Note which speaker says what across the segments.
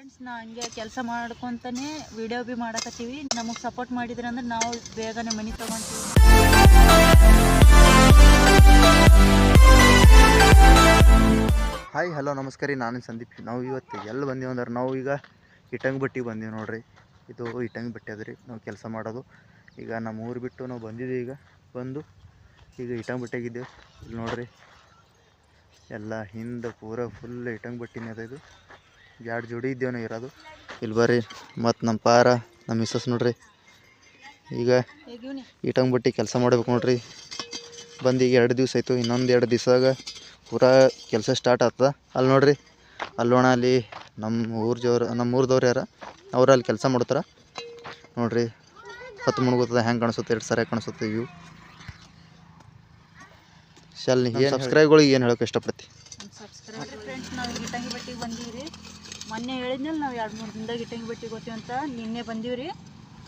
Speaker 1: Friends ನಾ ಹಂಗೆ ಕೆಲಸ ಮಾಡ್ಕೊಂತಾನೆ ವಿಡಿಯೋ ಬಿ ಮಾಡಕತ್ತೀವಿ. ನಮಗೆ ಸಪೋರ್ಟ್ ಮಾಡಿದ್ರೆ ಅಂದ್ರೆ ನಾವು ಬೇಗನೆ ಮನೆ ತಗೊಂತೀವಿ.
Speaker 2: ಹಾಯ್ ಹಲೋ ನಮಸ್ಕಾರ ರೀ. ನಾನು ಸಂದೀಪ್ ನಾವು ಇವತ್ತು ಎಲ್ಲಿ ಬಂದೀವಿ ಅಂದ್ರೆ ನಾವು ಈಗ ಇಟಂಗ್ ಬಟ್ಟಿಗೆ ಬಂದೀವಿ ನೋಡ್ರಿ. ಇದು ಇಟಂಗ್ ಬಟ್ಟೆ ಅದ ನಾವು ಕೆಲಸ ಮಾಡೋದು. ಈಗ ನಮ್ಮ ಊರು ಬಿಟ್ಟು ನಾವು ಬಂದಿದ್ದೀವಿ ಈಗ. ಬಂದು ಈಗ ಇಟಂಗ್ ಬಟ್ಟೆಗಿದ್ದೇವೆ ಇಲ್ಲಿ ನೋಡ್ರಿ. ಎಲ್ಲ ಹಿಂದೆ ಪೂರ ಫುಲ್ ಇಟಂಗ್ ಬಟ್ಟಿನೇ ಅದ ಇದು. ಎರಡು ಜೋಡಿ ಇದ್ದೇವೆ ನಾವು ಇರೋದು. ಇಲ್ಲಿ ಬರ್ರಿ ಮತ್ತು ನಮ್ಮ ಪಾರ ನಮ್ಮ ಮಿಸ್ಸಸ್ ನೋಡ್ರಿ. ಈಗ
Speaker 1: ಈ
Speaker 2: ಇಟಂಗ್ ಬಟ್ಟೆ ಕೆಲಸ ಮಾಡ್ಬೇಕು ನೋಡ್ರಿ. ಬಂದು ಈಗ ಎರಡು ದಿವಸ ಆಯಿತು ಇನ್ನೊಂದು ಎರಡು ದಿವಸದಾಗ ಪೂರಾ ಕೆಲಸ ಸ್ಟಾರ್ಟ್ ಆಗ್ತದೆ. ಅಲ್ಲಿ ನೋಡ್ರಿ ಅಲ್ಲೋಣ ಅಲ್ಲಿ ನಮ್ಮ ಊರ ಜೋರು ನಮ್ಮ ಊರ್ದವ್ರು ಯಾರ ಅವ್ರು ಅಲ್ಲಿ ಕೆಲಸ ಮಾಡ್ತಾರ. ನೋಡ್ರಿ ಹೊತ್ತು ಮುಳುಗುತ್ತದೆ ಹೆಂಗೆ ಕಾಣಿಸುತ್ತೆ ಎರಡು ಸರಿಯಾಗಿ ಕಾಣಿಸುತ್ತೆ ಇವು ಶಲ್ ಸಬ್ಸ್ಕ್ರೈಬ್ಗಳಿಗೆ ಏನು ಹೇಳೋಕೆ ಇಷ್ಟಪಡ್ತಿ
Speaker 1: ಸಬ್ಸ್ಕ್ರೈಬ್ ಫ್ರೆಂಡ್ಸ್ ನಾವು ಇಟ್ಟಂಗಿ ಬಟ್ಟಿಗೆ ಬಂದೀವಿ ರೀ ಮೊನ್ನೆ ಹೇಳಿದ್ನಲ್ಲ ನಾವು ಎರಡು ಮೂರು ದಿನದಾಗ ಇಟ್ಟಂಗಿ ಬಿಟ್ಟಿಗೆ ಹೋಗ್ತೀವಿ ಅಂತ. ನಿನ್ನೆ ಬಂದೀವಿ ರೀ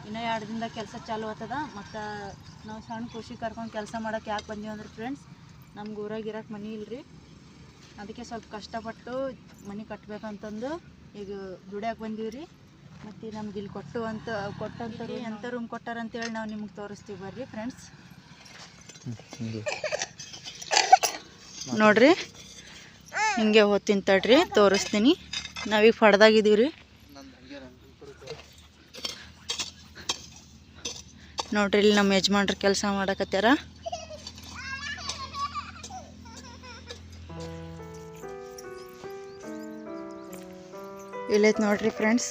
Speaker 1: ಇನ್ನೂ ಎರಡು ದಿನದಾಗ ಕೆಲಸ ಚಾಲು ಆಗ್ತದ. ಮತ್ತು ನಾವು ಸಣ್ಣ ಖುಷಿ ಕರ್ಕೊಂಡು ಕೆಲಸ ಮಾಡೋಕೆ ಯಾಕೆ ಬಂದೀವಿ ಅಂದ್ರೆ ಫ್ರೆಂಡ್ಸ್ ನಮ್ಗೆ ಊರಾಗ ಇರೋಕೆ ಮನೆ ರೀ ಅದಕ್ಕೆ ಸ್ವಲ್ಪ ಕಷ್ಟಪಟ್ಟು ಮನೆ ಕಟ್ಟಬೇಕಂತಂದು ಈಗ ದುಡಿಯಾಕೆ ಬಂದೀವಿ ರೀ ಮತ್ತು ನಮ್ಗೆ ಇಲ್ಲಿ ಕೊಟ್ಟು ಅಂತ ಕೊಟ್ಟಂತ ಎಂಥ ರೂಮ್ ಕೊಟ್ಟಾರಂತೇಳಿ ನಾವು ನಿಮ್ಗೆ ತೋರಿಸ್ತೀವಿ ಬರ್ರಿ ಫ್ರೆಂಡ್ಸ್ ನೋಡ್ರಿ ಹಿಂಗೆ ಹೊತ್ತಿನ ತಡ್ರಿ ತೋರಿಸ್ತೀನಿ. ನಾವೀಗ ಫಡ್ದಾಗಿದ್ದೀವಿ ರೀ ನೋಡ್ರಿ ಇಲ್ಲಿ ನಮ್ಮ ಯಜಮಾನ್ರು ಕೆಲಸ ಮಾಡಕತ್ಯಾರ. ಇಲ್ಲೈತೆ ನೋಡ್ರಿ ಫ್ರೆಂಡ್ಸ್.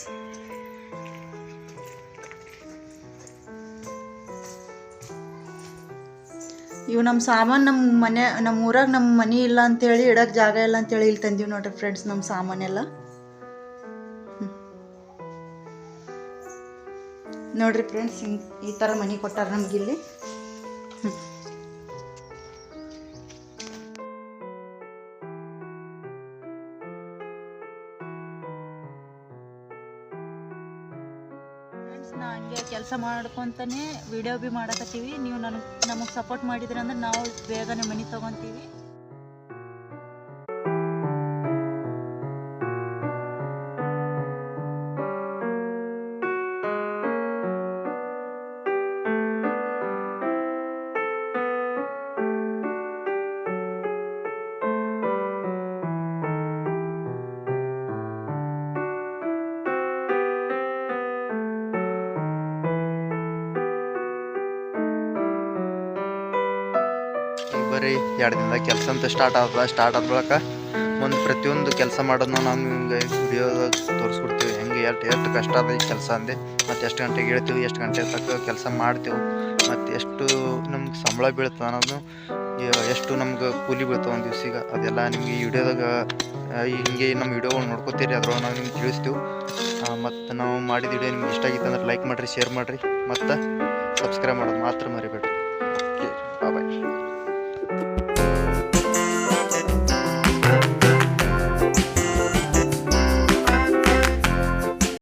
Speaker 1: ಇವು ನಮ್ಮ ಸಾಮಾನು ನಮ್ಮ ಮನೆ ನಮ್ಮ ಊರಾಗ ನಮ್ಮ ಮನೆ ಇಲ್ಲ ಅಂತೇಳಿ ಇಡೋಕ್ಕೆ ಜಾಗ ಇಲ್ಲ ಅಂತೇಳಿ ಇಲ್ಲಿ ತಂದೀವಿ ನೋಡ್ರಿ ಫ್ರೆಂಡ್ಸ್ ನಮ್ಮ ಸಾಮಾನೆಲ್ಲ. ನೋಡ್ರಿ ಫ್ರೆಂಡ್ಸ್ ಹಿಂಗೆ ಈ ಥರ ಮನೆ ಕೊಟ್ಟಾರ ನಮಗಿಲ್ಲಿ ನಾ ಹಂಗೆ ಕೆಲಸ ಮಾಡ್ಕೊತಾನೆ ವಿಡಿಯೋ ಬಿ ಮಾಡಕತ್ತೀವಿ. ನೀವು ನನಗೆ ನಮಗೆ ಸಪೋರ್ಟ್ ಮಾಡಿದ್ರಿ ಅಂದ್ರೆ ನಾವು ಬೇಗನೆ ಮನೆ ತಗೊಂತೀವಿ.
Speaker 2: ಬರ್ರಿ ಎರಡು ದಿನದಾಗ ಕೆಲಸ ಅಂತ ಸ್ಟಾರ್ಟ್ ಆದ ಸ್ಟಾರ್ಟ್ ಆದ ಒಂದು ಪ್ರತಿಯೊಂದು ಕೆಲಸ ಮಾಡೋದನ್ನ ನಾವು ನಿಮ್ಗೆ ವಿಡಿಯೋದಾಗ ತೋರಿಸ್ಕೊಡ್ತೀವಿ. ಹೆಂಗೆ ಎಷ್ಟು ಎಷ್ಟು ಕಷ್ಟ ಅದ ಈ ಕೆಲಸ ಅಂದೆ, ಮತ್ತು ಎಷ್ಟು ಗಂಟೆಗೆ ಇಳ್ತೀವಿ, ಎಷ್ಟು ಗಂಟೆ ತಕ್ಕ ಕೆಲಸ ಮಾಡ್ತೀವಿ, ಮತ್ತು ಎಷ್ಟು ನಮ್ಗೆ ಸಂಬಳ ಬೀಳ್ತದೆ ಅನ್ನೋದು ಎಷ್ಟು ನಮ್ಗೆ ಕೂಲಿ ಬೀಳ್ತವೆ ಒಂದು ದಿವ್ಸಿಗೆ, ಅದೆಲ್ಲ ನಿಮಗೆ ಈ ವಿಡಿಯೋದಾಗ ಹಿಂಗೆ ನಮ್ಮ ವಿಡಿಯೋಗಳು ನೋಡ್ಕೋತೀರಿ, ಅದ್ರೊಳಗೆ ನಾವು ನಿಮ್ಗೆ ತಿಳಿಸ್ತೀವಿ. ಮತ್ತು ನಾವು ಮಾಡಿದ ವಿಡಿಯೋ ನಿಮ್ಗೆ ಇಷ್ಟ ಆಗಿತ್ತು ಅಂದ್ರೆ ಲೈಕ್ ಮಾಡಿರಿ ಶೇರ್ ಮಾಡಿರಿ, ಮತ್ತು ಸಬ್ಸ್ಕ್ರೈಬ್ ಮಾಡೋದು ಮಾತ್ರ ಮರಿಬೇಡ್ರಿ. ಬಾಯ್